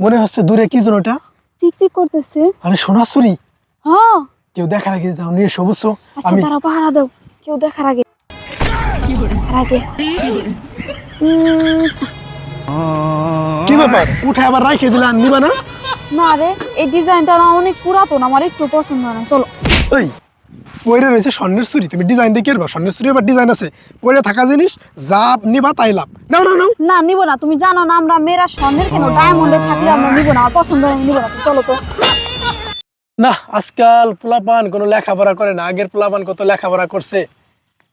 মনে হচ্ছে দূরে কি যেন ওটা? চিকচিক করতেছে। আরে সোনাচুরি হ্যাঁ। কেউ দেখার আগে যাও নিয়ে বুঝছ? আচ্ছা আমি তারা পাহারা দাও। কেউ দেখার আগে। কি ব্যাপার? উঠে আবার রাইখে দিলাম নিবা না? না রে এই ডিজাইনটা অনেক পুরাতন আমার একটু পছন্দ না চলো। পরে রয়েছে স্বর্ণের চুরি। তুমি ডিজাইন দিয়ে কেরবা স্বর্ণের চুরি আবার ডিজাইন আছে। পরে থাকা জিনিস যা নিবা তাই লাভ। নাও নাও নাও। না নিব না তুমি জানো না আমরা মেয়েরা স্বর্ণের কেন ডায়মন্ডে থাকলে আমরা নিব না পছন্দ হয় নিব না চলো তো। না আজকাল পোলাপান কোনো লেখাপড়া করে না আগের পোলাপান কত লেখাপড়া করছে।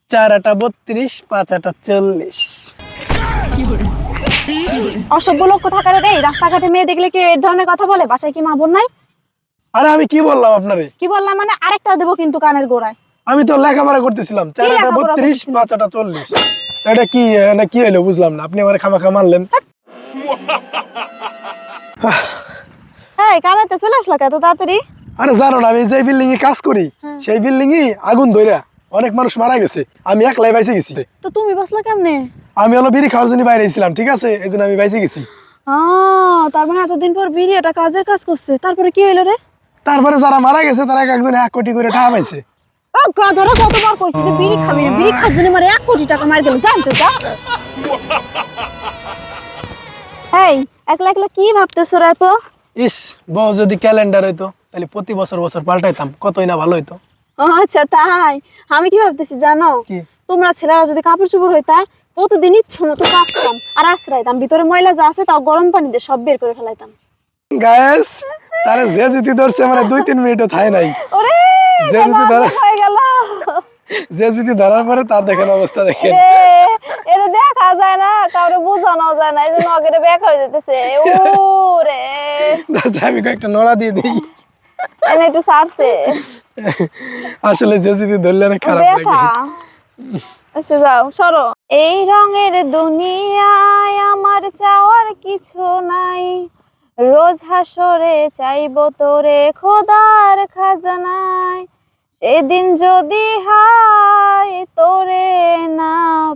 চার আটা বত্রিশ পাঁচ আটা চল্লিশ। অসভ্য লোক থাকার রে? রাস্তাঘাটে মেয়ে দেখলে কি এই ধরনের কথা বলে? বাসায় কি মা বোন নাই? আরে আমি কি বললাম আপনারে? কি বললাম মানে আরেকটা দেবো কিন্তু কানের গোড়ায়। আমি তো লেখাপড়া করতেছিলাম চার আটা লেখাপড়া বত্রিশ করতেছিলি? পাঁচ চল্লিশ। এটা কি না কি হলো বুঝলাম না আপনি আমার খামাখা মারলেন। কামাইতে চলে আসলা কত তাড়াতাড়ি? আরে জানো না আমি যে বিল্ডিং এ কাজ করি হ্যাঁ। সেই বিল্ডিং এ আগুন ধইরা অনেক মানুষ মারা গেছে। আমি একলাই বাইসে গেছি। তো তুমি কেমনে? আমি হলো বিড়ি খাওয়ার জন্য বাইরে ছিলাম ঠিক আছে? এই জন্য আমি বাইসে গেছি। তার মানে এতদিন পর বিড়ি এটা কাজের কাজ করছে। তারপরে কি হইল রে? তারপরে যারা মারা গেছে তারা এক একজন এক কোটি করে টাকা পাইছে। ও গাধরা কতবার কইছি যে বিড়ি খাবি না? বিড়ি খাওয়ার জন্য এক কোটি টাকা মার গেল। জানতো যা এই একলা একলা কি ভাবতেছ রে তো ইস বউ যদি ক্যালেন্ডার হইতো তাহলে প্রতি বছর বছর পাল্টাইতাম কতই না ভালো হইতো। ও আচ্ছা তাই। আমি কি ভাবতেছি জানো? কি? তোমরা ছেলেরা যদি কাপড় চোপড় হইতা প্রতিদিন ইচ্ছে মতো কাচতাম আর আশ্রাইতাম ভিতরে ময়লা যা আছে তাও গরম পানি দিয়ে সব বের করে ফেলাইতাম। তারে যে জিতি ধরছে মানে দুই তিন মিনিটও থাই নাই। যে কেমন ধরে- হয়ে গেল। যে জিতি ধরার পরে তার দেখেন অবস্থা দেখেন। এটা দেখা যায় না কাউরে বোঝানো যায় না এই জন্য আগের ব্যাক হয়ে যেতেছে। ওরে আমি কয়েকটা নড়া দিয়ে দিই। একটু সারছে। আসলে যে জিতি ধরলে অনেক খারাপ লাগে। আচ্ছা যাও সরো। এই রঙের দুনিয়ায় আমার চাওয়ার কিছু নাই। রোজ হাসরে চাইব তোরে খোদার খাজানায়। সেদিন যদি হাই তোরে না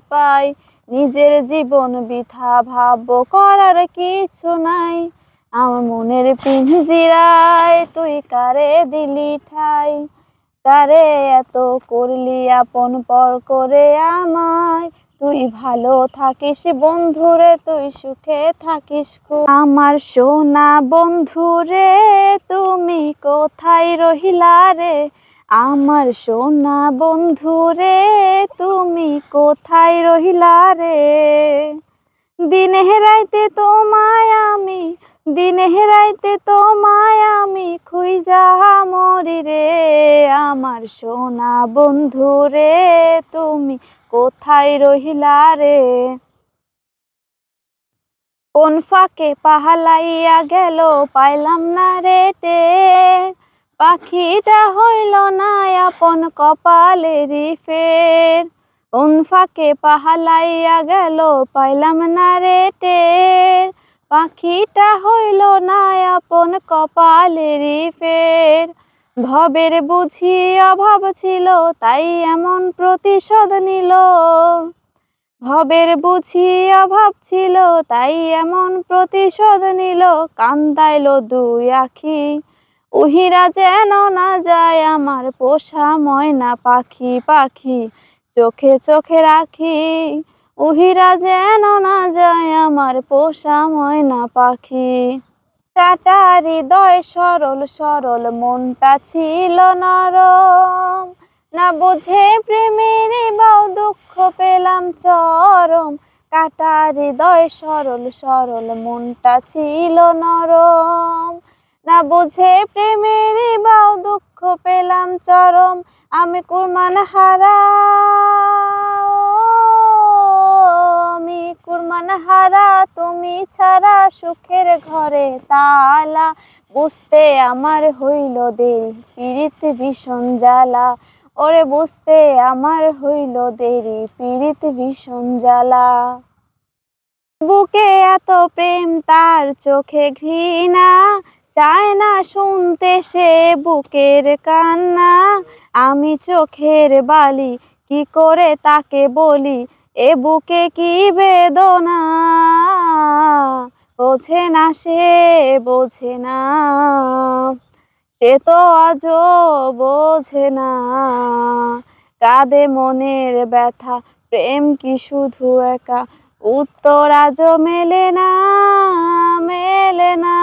পাই, নিজের জীবন বৃথা ভাববো করার কিছু নাই। আমার মনের পিঞ্জিরায় তুই কারে দিলি ঠাই? তারে এত করলি, আপন পর করে আমায়? তুই ভালো থাকিস বন্ধুরে তুই সুখে থাকিস আমার সোনা বন্ধুরে তুমি কোথায় রহিলা রে? আমার সোনা বন্ধুরে তুমি কোথায় রহিলা রে? দিনে হেরাইতে তোমায় আমি দিনে হেরাইতে তোমায় আমি খুঁজা মরি রে। আমার সোনা বন্ধু রে, তুমি কোথায় রহিলা রে? কোন ফাঁকে পাহালাইয়া গেল পাইলাম না রে টের পাখিটা হইল না আপন কপালেরই ফের। কোন ফাঁকে পাহালাইয়া গেল পাইলাম না রে টের পাখিটা হইল না আপন কপালেরই ফের। ভবের বুঝি অভাব ছিল, তাই এমন প্রতিশোধ নিল। ভবের বুঝি অভাব ছিল, তাই এমন প্রতিশোধ নিল। কান্দাইল দুই আখি, উহিরা যেন না যায় আমার পোষা ময়না পাখি পাখি। চোখে চোখে রাখি, উহিরা যেন না যায় আমার পোষা ময়না পাখি। কাটা হৃদয় সরল সরল, মনটা ছিল নরম। না বুঝে প্রেমের বাউ দুঃখ পেলাম চরম। কাটা হৃদয় সরল সরল, মনটা ছিল নরম। না বুঝে প্রেমের বাউ দুঃখ পেলাম চরম। আমি কুরমান হারা কুরমান হারা, তুমি ছাড়া সুখের ঘরে তালা। বুঝতে আমার হইল দেরি পীড়িত ভীষণ জ্বালা। ওরে বুঝতে আমার হইল দেরি পীড়িত ভীষণ জ্বালা। বুকে এত প্রেম, তার চোখে ঘৃণা। চায় না শুনতে সে বুকের কান্না। আমি চোখের বালি, কি করে তাকে বলি? এ বুকে কি বেদনা? বোঝে না সে, বোঝে না। সে তো আজও বোঝে না। কাঁদে মনের ব্যথা, প্রেম কি শুধু একা? উত্তর আজ মেলে না মেলে না।